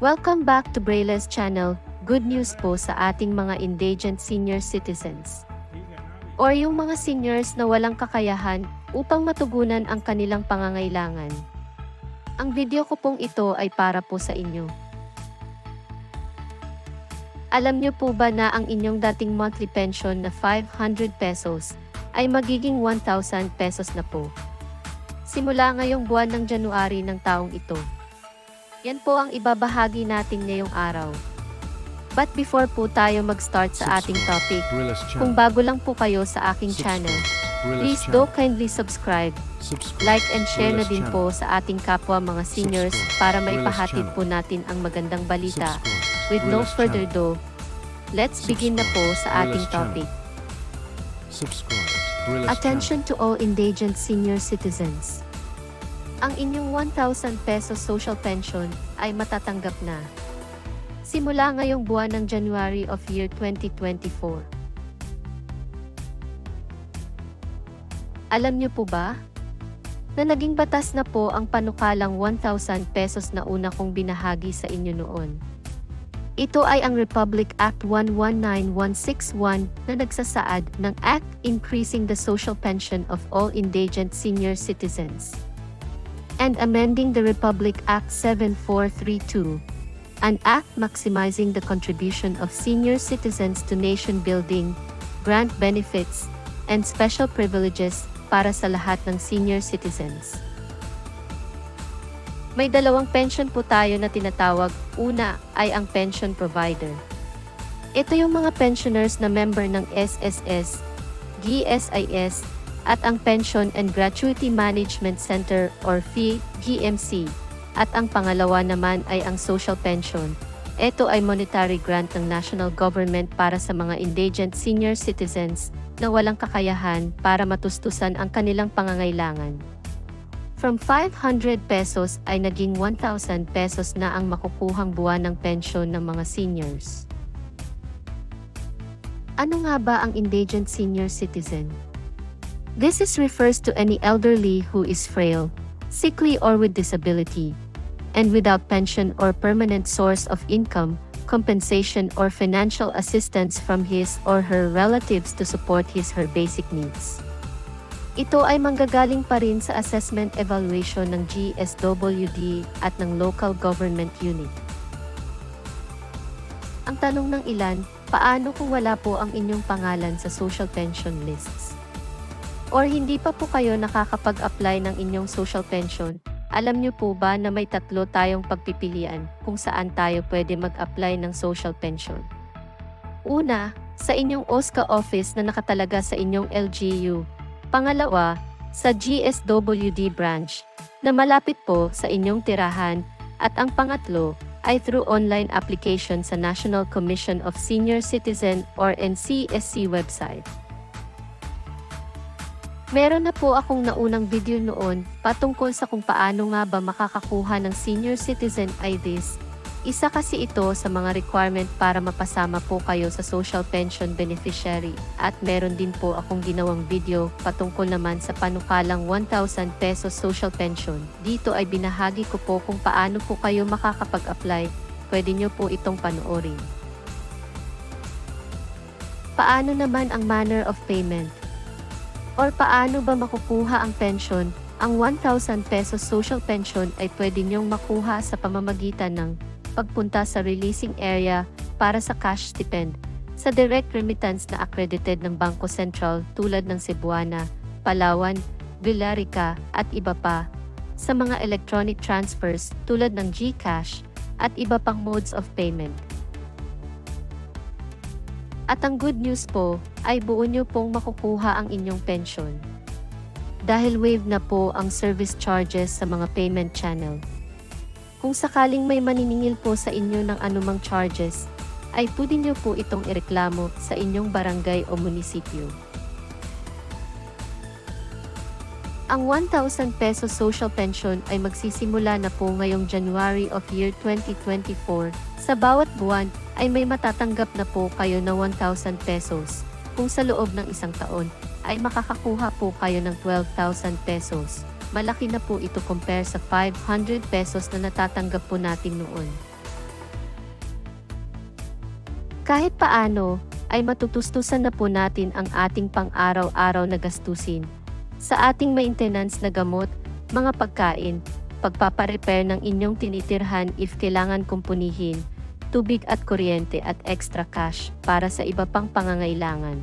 Welcome back to Braille's channel. Good news po sa ating mga indigent senior citizens. Or yung mga seniors na walang kakayahan upang matugunan ang kanilang pangangailangan. Ang video ko pong ito ay para po sa inyo. Alam niyo po ba na ang inyong dating monthly pension na 500 pesos ay magiging 1,000 pesos na po? Simula ngayong buwan ng January ng taong ito. Yan po ang ibabahagi natin ngayong araw. But before po tayo mag-start sa ating topic, kung bago lang po kayo sa aking channel, please do kindly subscribe, like and share na din po sa ating kapwa mga seniors para maipahatid po natin ang magandang balita. With no further ado, let's begin na po sa ating topic. Attention to all indigent senior citizens. Ang inyong 1,000 pesos social pension ay matatanggap na. Simula ngayong buwan ng January of year 2024. Alam niyo po ba? Na naging batas na po ang panukalang 1,000 pesos na una kong binahagi sa inyo noon. Ito ay ang Republic Act 119161 na nagsasaad ng Act Increasing the Social Pension of All Indigent Senior Citizens and amending the Republic Act 7432, an act maximizing the contribution of senior citizens to nation building, grant benefits, and special privileges para sa lahat ng senior citizens. May dalawang pension po tayo na tinatawag. Una ay ang pension provider. Ito yung mga pensioners na member ng SSS, GSIS, at ang Pension and Gratuity Management Center or FEE, GMC. At ang pangalawa naman ay ang social pension. Ito ay monetary grant ng national government para sa mga indigent senior citizens na walang kakayahan para matustusan ang kanilang pangangailangan. From 500 pesos ay naging 1,000 pesos na ang makukuhang buwan ng pensyon ng mga seniors. Ano nga ba ang indigent senior citizen? This is refers to any elderly who is frail, sickly or with disability, and without pension or permanent source of income, compensation or financial assistance from his or her relatives to support his her basic needs. Ito ay manggagaling pa rin sa assessment evaluation ng GSWD at ng local government unit. Ang tanong ng ilan, paano kung wala po ang inyong pangalan sa social pension lists? Or hindi pa po kayo nakakapag-apply ng inyong social pension, alam niyo po ba na may tatlo tayong pagpipilian kung saan tayo pwede mag-apply ng social pension? Una, sa inyong OSCA office na nakatalaga sa inyong LGU. Pangalawa, sa GSWD branch na malapit po sa inyong tirahan. At ang pangatlo ay through online application sa National Commission of Senior Citizen or NCSC website. Meron na po akong naunang video noon patungkol sa kung paano nga ba makakakuha ng senior citizen IDs. Isa kasi ito sa mga requirement para mapasama po kayo sa social pension beneficiary at meron din po akong ginawang video patungkol naman sa panukalang 1,000 pesos social pension. Dito ay binahagi ko po kung paano po kayo makakapag-apply. Pwede nyo po itong panoorin. Paano naman ang manner of payment? Or paano ba makukuha ang pension? Ang 1,000 pesos social pension ay pwede niyong makuha sa pamamagitan ng pagpunta sa releasing area para sa cash stipend sa direct remittance na accredited ng Bangko Sentral tulad ng Cebuana, Palawan, Villarica at iba pa, sa mga electronic transfers tulad ng GCash at iba pang modes of payment. At ang good news po, ay buo nyo pong makukuha ang inyong pension. Dahil wave na po ang service charges sa mga payment channel. Kung sakaling may maniningil po sa inyo ng anumang charges, ay pwede nyo po itong ireklamo sa inyong barangay o munisipyo. Ang 1,000 pesos social pension ay magsisimula na po ngayong January of year 2024. Sa bawat buwan ay may matatanggap na po kayo na 1,000 pesos. Kung sa loob ng isang taon ay makakakuha po kayo ng 12,000 pesos. Malaki na po ito compare sa 500 pesos na natatanggap po natin noon. Kahit paano, ay matutustusan na po natin ang ating pang-araw-araw na gastusin. Sa ating maintenance na gamot, mga pagkain, pagpaparepair ng inyong tinitirhan if kailangan kumpunihin, tubig at kuryente at extra cash para sa iba pang pangangailangan.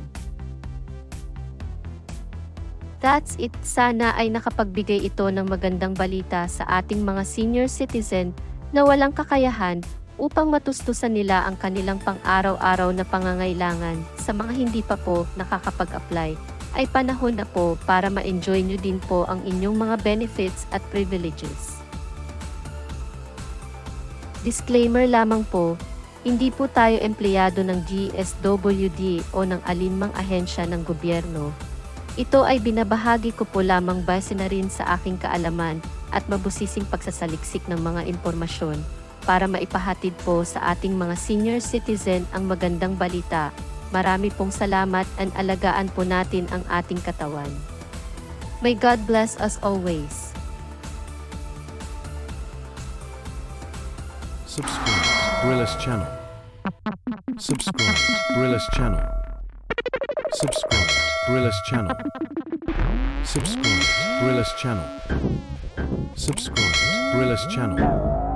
That's it. Sana ay nakapagbigay ito ng magandang balita sa ating mga senior citizen na walang kakayahan upang matustusan nila ang kanilang pang-araw-araw na pangangailangan sa mga hindi pa po nakakapag-apply ay panahon na po para ma-enjoy nyo din po ang inyong mga benefits at privileges. Disclaimer lamang po, hindi po tayo empleyado ng GSWD o ng alinmang ahensya ng gobyerno. Ito ay binabahagi ko po lamang base na rin sa aking kaalaman at mabusising pagsasaliksik ng mga impormasyon para maipahatid po sa ating mga senior citizen ang magandang balita. Marami pong salamat at alagaan po natin ang ating katawan. May God bless us always. Subscribe to Gorillas channel. Subscribe to Gorillas channel. Subscribe to Gorillas channel. Subscribe to Gorillas channel. Subscribe to Gorillas channel.